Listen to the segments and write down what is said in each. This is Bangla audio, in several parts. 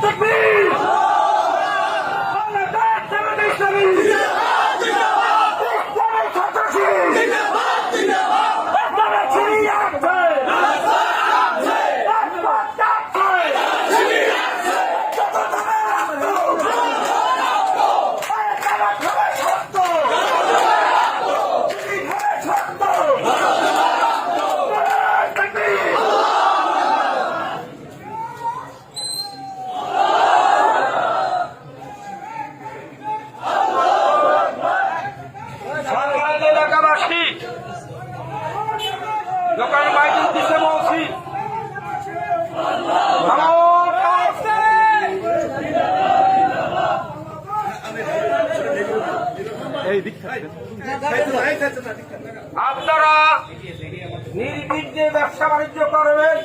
takbir এলাকাবাসী দোকান বলছি? আপনারা নির্বিঘ্নে ব্যবসা বাণিজ্য করবেন।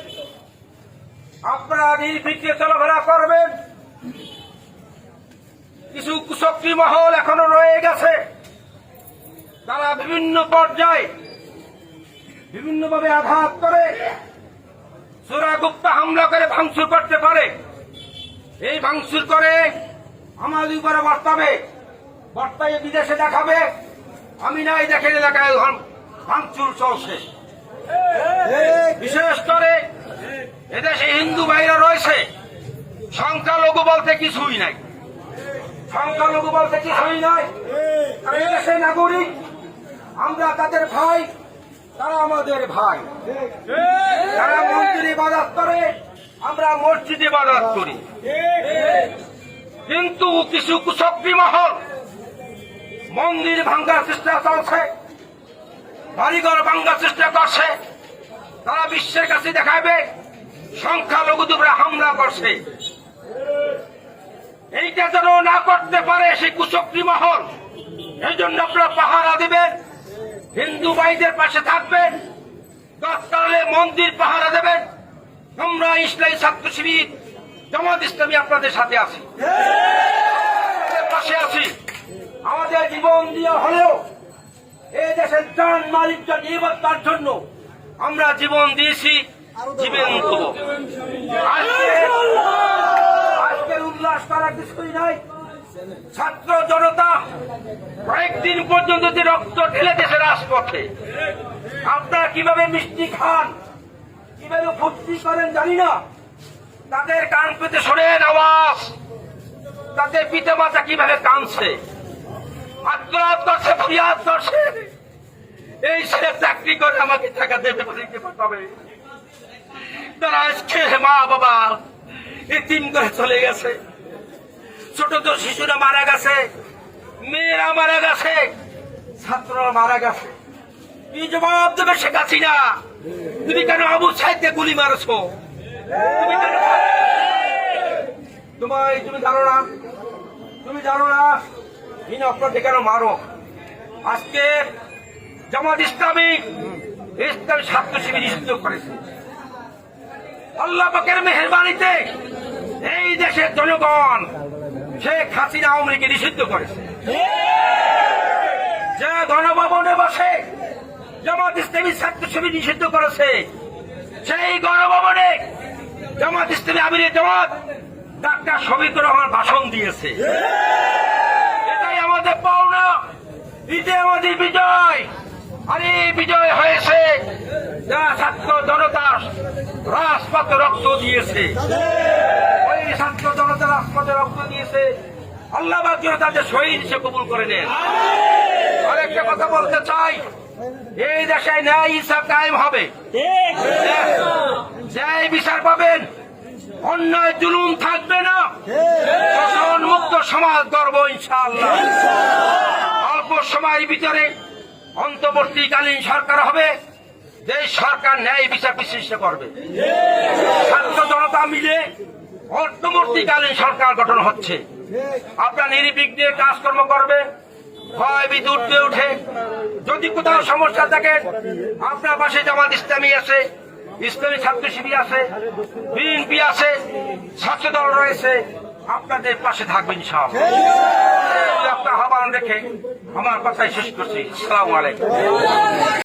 আপনারা নির্বিঘ্নে চলাফেরা করবেন। কিছু কুশক্তি মহল এখনও রয়ে গেছে। তারা বিভিন্ন পর্যায়ে বিভিন্নভাবে আঘাত করে। চোরাগুপ্তা হামলা করে ভাঙচুর করতে পারে। এই ভাঙচুর করে আমাদের উপরে বর্তাবে। বর্তায় বিদেশে দেখাবে। আমি নাই দেখেন এলাকায় ভাঙ- ভাঙচুর চলছে। বিশেষ করে এদেশে হিন্দু ভাইরা রয়েছে। সংখ্যালঘু বলতে কিছুই নাই। সংখ্যালঘু বলতে কিছুই নাই। এদেশে নাগরিক আমরা তাদের ভাই, তারা আমাদের ভাই। তারা মন্দিরে ইবাদত করে, আমরা মসজিদে ইবাদত করি। কিন্তু কিছু কুশক্তি মহল মন্দির ভাঙ্গার চেষ্টা চলছে, বাড়িঘর ভাঙ্গার চেষ্টা করছে। তারা বিশ্বের কাছে দেখাবে সংখ্যালঘুদের উপরে হামলা করছে। এইটা যেন না করতে পারে সেই কুচক্রি মহল এই জন্য আপনারা পাহারা দেবেন। হিন্দু ভাইদের পাশে থাকবেন দশকালে মন্দির পাহারা দেবেন আমরা ইসলামী ছাত্র শিবির, জামাত ইসলামী আপনাদের সাথে আছি। পাশে আছি। আমাদের জীবন দিয়ে হলেও এই দেশের জান মালিকটা নিরাপত্তার জন্য আমরা জীবন দিয়েছি জীবন দেব আজকে আজকের উল্লাস করার কিছুই নাই। ছাত্র জনতা, কয়েকদিন পর্যন্ত যে রক্ত ঢেলে দেশে রাজপথে, আপনারা কীভাবে মিষ্টি খান, কীভাবে ফুর্তি করেন জানি না। তাদের কান পেতে শোনেন আওয়াজ, তাদের পিতা মাতা কীভাবে কানছে আত্মরাত করছে ফিয়াদ করছে। এই সে চাকরি করে আমাকে টাকা দেবে পাঠাবে তারা আজকে মা বাবা তিন করে চলে গেছে। ছোট ছোট শিশুরা মারা গেছে, মেয়েরা মারা গেছে, ছাত্ররা মারা গেছে। কি জবাব দেবে শেখ হাসিনা, তুমি কেন আবু সাহিত্যে গুলি মারছো? তুমি তুমি জানো না? তুমি জানো না? আপনাদের কেন মারো? আজকে জামাত ইসলামী ইসলামী ছাত্র শিবির নিষিদ্ধ করেছে। আল্লাহ পাকের মেহরবানিতে এই দেশের জনগণ শেখ হাসিনা আওয়ামী লীগকে নিষিদ্ধ করেছে। যে গণভবনে বসে জামাত ইসলামী ছাত্র নিষিদ্ধ করেছে, সেই গণভবনে জামাত ইসলামী আমিরের জামাত ডাক্তার শফিকুর রহমান ভাষণ দিয়েছে। এটাই আমাদের পাওনা, এটাই আমাদের বিজয়। আর বিজয় হয়েছে যা ছাত্র জনতা রাজপথে রক্ত দিয়েছে। ওই ছাত্র জনতা রাজপথে রক্ত দিয়েছে। আল্লাহ জন্য তাদের শহীদ সে কবুল করে নেন। আরেকটা কথা বলতে চাই এই দেশে ন্যায় হিসাব কায়েম হবে। ন্যায় বিচার পাবেন অন্যায় জুলুম থাকবে না। শোষণ মুক্ত সমাজ গর্ব ইনশাআল্লাহ। অল্প সময়ের ভিতরে অন্তর্বর্তীকালীন সরকার হবে যে সরকার ন্যায় বিচার বিশ্লিষ্ট করবে। ছাত্র জনতা মিলে অন্তর্বর্তীকালীন সরকার গঠন হচ্ছে। আপনার নির্বিঘ্নে কাজকর্ম করবে, ভয় বিদ্যুৎ উঠে যদি কোথাও সমস্যা থাকে, আপনার পাশে জামাত ইসলামী আছে, ইসলামী ছাত্র শিবির আছে, বিএনপি আছে, ছাত্র দল রয়েছে, আপনাদের পাশে থাকবেন সব আপনার আহ্বান রেখে আমার কথাই শেষ করছি। সালাম আলাইকুম।